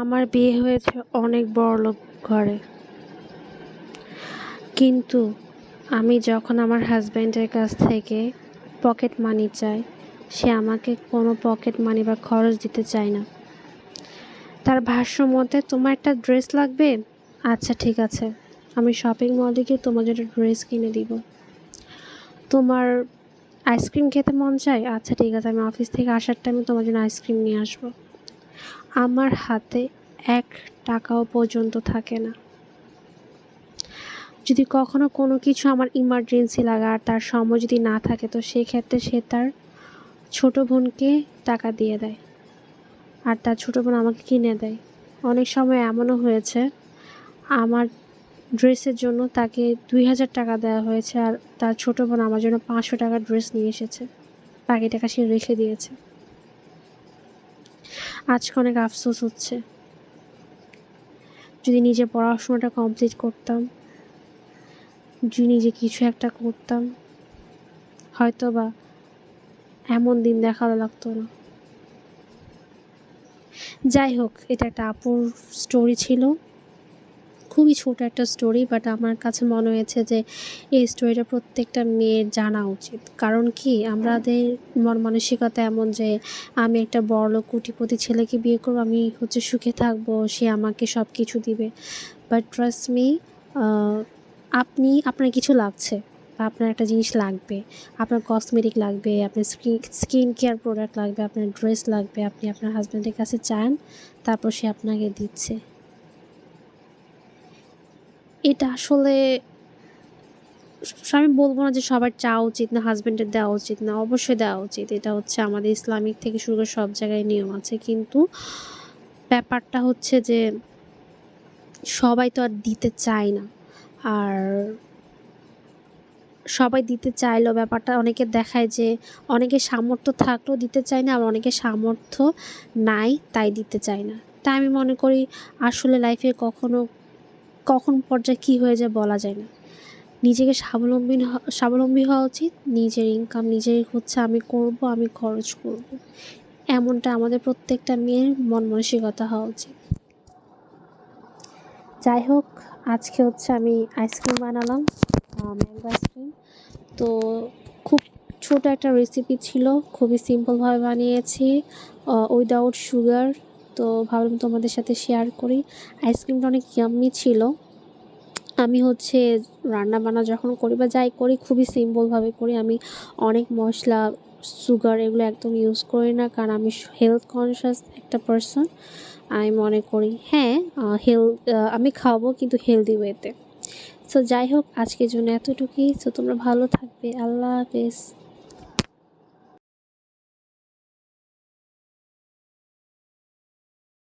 আমার বিয়ে হয়েছে অনেক বড়লোক ঘরে। কিন্তু আমি যখন আমার হাজব্যান্ডের কাছ থেকে পকেট মানি চাই, সে আমাকে কোনো পকেট মানি বা খরচ দিতে চায় না। তার ভাষ্য মতে, তোমার একটা ড্রেস লাগবে? আচ্ছা ঠিক আছে। আমি শপিং মলে গিয়ে তোমার জন্য ড্রেস কিনে দিব। তোমার আইসক্রিম খেতে মন চায়? আচ্ছা ঠিক আছে। আমি অফিস থেকে আসার টাইমে তোমার জন্য আইসক্রিম নিয়ে আসব। আমার হাতে এক টাকাও পর্যন্ত থাকে না। যদি কখনো কোনো কিছু আমার ইমার্জেন্সি লাগে আর তার সময় যদি না থাকে, তো সেক্ষেত্রে সে তার ছোটো বোনকে টাকা দিয়ে দেয় আর তার ছোটো বোন আমাকে কিনে দেয়। অনেক সময় এমনও হয়েছে, আমার ড্রেসের জন্য তাকে দুই হাজার টাকা দেওয়া হয়েছে আর তার ছোটো বোন আমার জন্য পাঁচশো টাকার ড্রেস নিয়ে এসেছে। বাকি টাকা সে রেখে দিয়েছে। আজকে অনেক আফসোস হচ্ছে। যদি নিজে পড়াশোনাটা কমপ্লিট করতাম, যদি নিজে কিছু একটা করতাম হয়তো বা এমন দিন দেখানো লাগতো না। যাই হোক, এটা একটা আপুর স্টোরি ছিল। খুবই ছোট একটা স্টোরি বাট আমার কাছে মনে হয়েছে যে এই স্টোরিটা প্রত্যেকটা মেয়ের জানা উচিত। কারণ কি? আমাদের মন মানসিকতা এমন যে আমি একটা বড়লোক কোটিপতি ছেলেকে বিয়ে করব, আমি হচ্ছে সুখে থাকব, সে আমাকে সব কিছু দিবে বাট ট্রাস্ট মি আপনি, আপনার কিছু লাগছে, আপনার একটা জিনিস লাগবে। আপনার কসমেটিক লাগবে, আপনার স্কিন স্কিন কেয়ার প্রোডাক্ট লাগবে, আপনার ড্রেস লাগবে, আপনি আপনার হাজব্যান্ডের কাছে চান, তারপর সে আপনাকে দিচ্ছে। এটা আসলে আমি বলব না যে সবার চাওয়া উচিত না হাজব্যান্ডের দেওয়া উচিত না, অবশ্যই দেওয়া উচিত। এটা হচ্ছে আমাদের ইসলামিক থেকে শুরু করে সব জায়গায় নিয়ম আছে। কিন্তু ব্যাপারটা হচ্ছে যে সবাই তো আর দিতে চায় না। আর সবাই দিতে চাইলেও ব্যাপারটা অনেকে দেখায় যে অনেকে সামর্থ্য থাকলেও দিতে চায় না আর অনেকে সামর্থ্য নাই তাই দিতে চায় না। তাই আমি মনে করি আসলে লাইফে কখনো কখন পর্যায়ে কী হয়ে যায় বলা যায় না। নিজেকে স্বাবলম্বী স্বাবলম্বী হওয়া উচিত। নিজের ইনকাম নিজের হচ্ছে আমি করব, আমি খরচ করব। এমনটা আমাদের প্রত্যেকটা মেয়ের মন মানসিকতা হওয়া উচিত। যাই হোক, আজকে হচ্ছে আমি আইসক্রিম বানালাম ম্যাঙ্গো আইসক্রিম। তো খুব ছোট একটা রেসিপি ছিল, খুবই সিম্পলভাবে বানিয়েছি উইদাউট সুগার তো ভাবলাম তোমাদের সাথে শেয়ার করি। আইসক্রিমটা অনেক ইয়াম্মি ছিল। আমি হচ্ছে রান্না বান্না যখন করি বা যাই করি, খুবই সিম্পলভাবে করি। আমি অনেক মশলা সুগার এগুলো একদম ইউজ করি না, কারণ আমি হেলথ কনসিয়াস একটা পারসন আমি মনে করি হ্যাঁ হেলথ আমি খাব কিন্তু হেলদি ওয়েতে সো যাই হোক, আজকের জন্য এতটুকুই। তো তোমরা ভালো থাকবে। আল্লাহ হাফেজ।